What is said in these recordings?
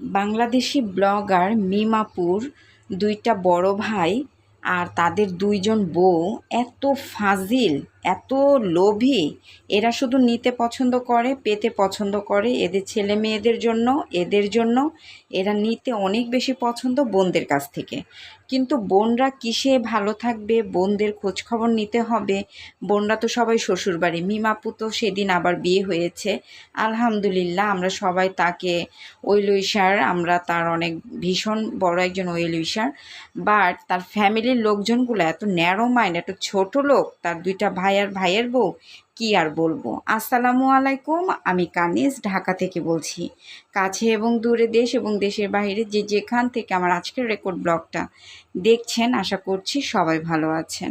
Bangladeshi blogger মিমাপুর দুইটা বড় ভাই আর তাদের দুইজন বউ এত ফাজিল। এত লোভী, এরা শুধু নিতে পছন্দ করে, পেতে পছন্দ করে, এদের ছেলে মেয়েদের জন্য, এদের জন্য, এরা নিতে অনেক বেশি পছন্দ বোনদের কাছ থেকে। কিন্তু বোনরা কিসে ভালো থাকবে? বোনদের খোঁজখবর নিতে হবে। বোনরা তো সবাই শ্বশুরবাড়ি। মিমাপু তো সেদিন আবার বিয়ে হয়েছে। আলহামদুলিল্লাহ, আমরা সবাই তাকে ওয়েলউইশার আমরা তার অনেক ভীষণ বড় একজন ওয়েলউইশার বাট তার ফ্যামিলির লোকজনগুলো এত ন্যারো মাইন্ড, এত ছোট লোক, তার দুইটা ভাই আর ভাইয়ের বউ, কি আর বলব? আসসালামু আলাইকুম, আমি কানিজ, ঢাকা থেকে বলছি। কাছে এবং দূরে দেশ এবং দেশের বাইরে যে যেখান থেকে আমার আজকের রেকর্ড ব্লগটা দেখছেন, আশা করছি সবাই ভালো আছেন।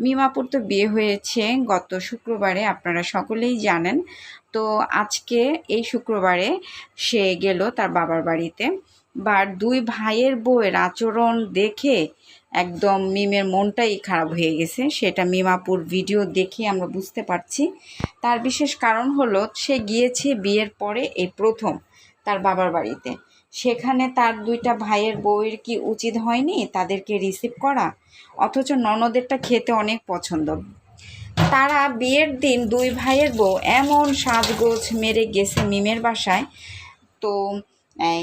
মিমাপুর তো বিয়ে হয়েছে গত শুক্রবারে, আপনারা সকলেই জানেন। তো আজকে এই শুক্রবারে সে গেল তার বাবার বাড়িতে। বা দুই ভাইয়ের বউয়ের আচরণ দেখে একদম মিমের মনটাই খারাপ হয়ে গেছে। সেটা মিমাপুর ভিডিও দেখে আমরা বুঝতে পারছি। তার বিশেষ কারণ হলো, সে গিয়েছে বিয়ের পরে এই প্রথম তার বাবার বাড়িতে। সেখানে তার দুইটা ভাইয়ের বউয়ের কি উচিত হয়নি তাদেরকে রিসিভ করা? অথচ ননদেরটা খেতে অনেক পছন্দ। তারা বিয়ের দিন দুই ভাইয়ের বউ এমন সাজগোজ মেরে গেছে মিমের বাসায়। তো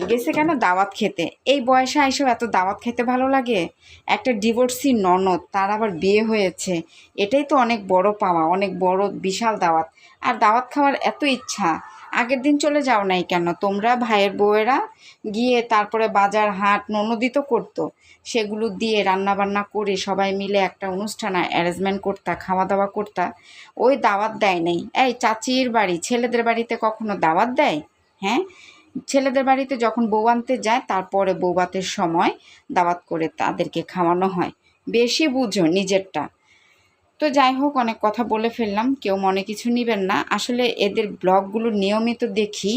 গেছে কেন দাওয়াত খেতে? এই বয়সে এসব এত দাওয়াত খেতে ভালো লাগে? একটা ডিভোর্সি ননদ, তার আবার বিয়ে হয়েছে। এটাই তো অনেক বড় পাওয়া, অনেক বড় বিশাল দাওয়াত। আর দাওয়াত খাওয়ার এত ইচ্ছা, আগের দিন চলে যাও নাই কেন? তোমরা ভাইয়ের বউয়েরা গিয়ে তারপরে বাজার, হাট ননদি তো করতো। সেগুলো দিয়ে রান্না বান্না করে সবাই মিলে একটা অনুষ্ঠান অ্যারেঞ্জমেন্ট করতা খাওয়া দাওয়া করতা। ওই দাওয়াত দেয় নাই। এই চাচির বাড়ি, ছেলেদের বাড়িতে কখনো দাওয়াত দেয়? হ্যাঁ? ছেলেদের বাড়িতে যখন বউ আনতে যায়, তারপরে বৌবাতের সময় দাওয়াত করে তাদেরকে খাওয়ানো হয়। বেশি বুঝো নিজেরটা। তো যাই হোক, অনেক কথা বলে ফেললাম, কেউ মনে কিছু নেবেন না। আসলে এদের ব্লগগুলো নিয়মিত দেখি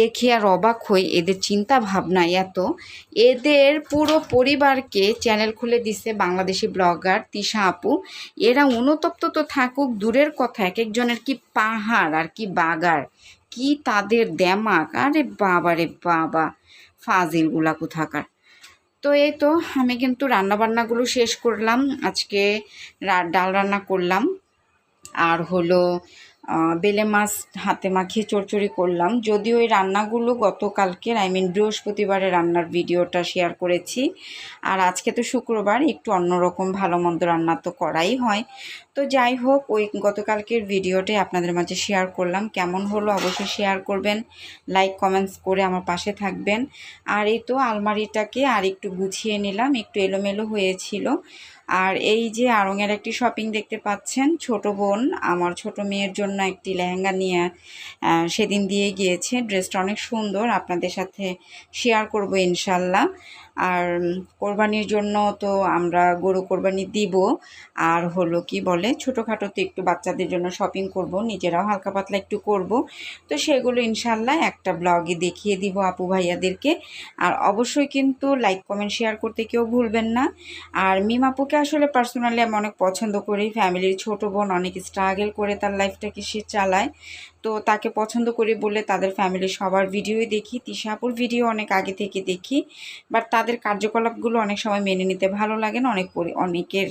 দেখি আর অবাক হই, এদের চিন্তা ভাবনা এত। এদের পুরো পরিবারকে চ্যানেল খুলে দিছে বাংলাদেশি ব্লগার তিশা আপু। এরা অনুতপ্ত তো থাকুক, দূরের কথা, এক একজনের কি পাহাড় আর কি বাগার কি তাদের দেমাক? আরে বাবা রে বাবা, ফাজিলগুলা কোথাকার। তো এই তো আমি কিন্তু রান্নাবান্নাগুলো শেষ করলাম। আজকে ডাল রান্না করলাম। আর হলো বেলে মাছ হাতে মাখিয়ে চড়চড়ি করলাম। যদিও এই রান্নাগুলো গতকালকের আই মিন বৃহস্পতিবারে রান্নার ভিডিওটা শেয়ার করেছি। আর আজকে তো শুক্রবার, একটু অন্যরকম ভালো মন্দ রান্না তো করাই হয়। তো যাই হোক, ওই গতকালকের ভিডিওটাই আপনাদের মাঝে শেয়ার করলাম। কেমন হলো অবশ্যই শেয়ার করবেন। লাইক কমেন্টস করে আমার পাশে থাকবেন। আর এই তো আলমারিটাকে আর একটু গুছিয়ে নিলাম, একটু এলোমেলো হয়েছিল। আর এই যে আড়ঙের একটি শপিং দেখতে পাচ্ছেন, ছোট বোন, আমার ছোট মেয়ের জন্য একটি লেহেঙ্গা নিয়ে সেদিন দিয়ে গিয়েছে। ড্রেসটা অনেক সুন্দর। আপনাদের সাথে শেয়ার করব ইনশাল্লাহ। আর কোরবানির জন্য তো আমরা গরু কোরবানি দিব। আর হলো কি বলে, ছোটোখাটো তো একটু বাচ্চাদের জন্য শপিং করব, নিজেরাও হালকা পাতলা একটু করব। তো সেগুলো ইনশাল্লাহ একটা ব্লগে দেখিয়ে দিব আপু ভাইয়াদেরকে। আর অবশ্যই কিন্তু লাইক কমেন্ট শেয়ার করতে কেউ ভুলবেন না। আর মিম আপুকে আসলে পার্সোনালি আমি অনেক পছন্দ করি। ফ্যামিলির ছোট বোন অনেক স্ট্রাগল করে তার লাইফটাকে সে চালায়। তো তাকে পছন্দ করে বলে তাদের ফ্যামিলির সবার ভিডিওই দেখি। তিশাপুর ভিডিও অনেক আগে থেকে দেখি বাট তাদের কার্যকলাপগুলো অনেক সময় মেনে নিতে ভালো লাগে না, অনেক অনেকের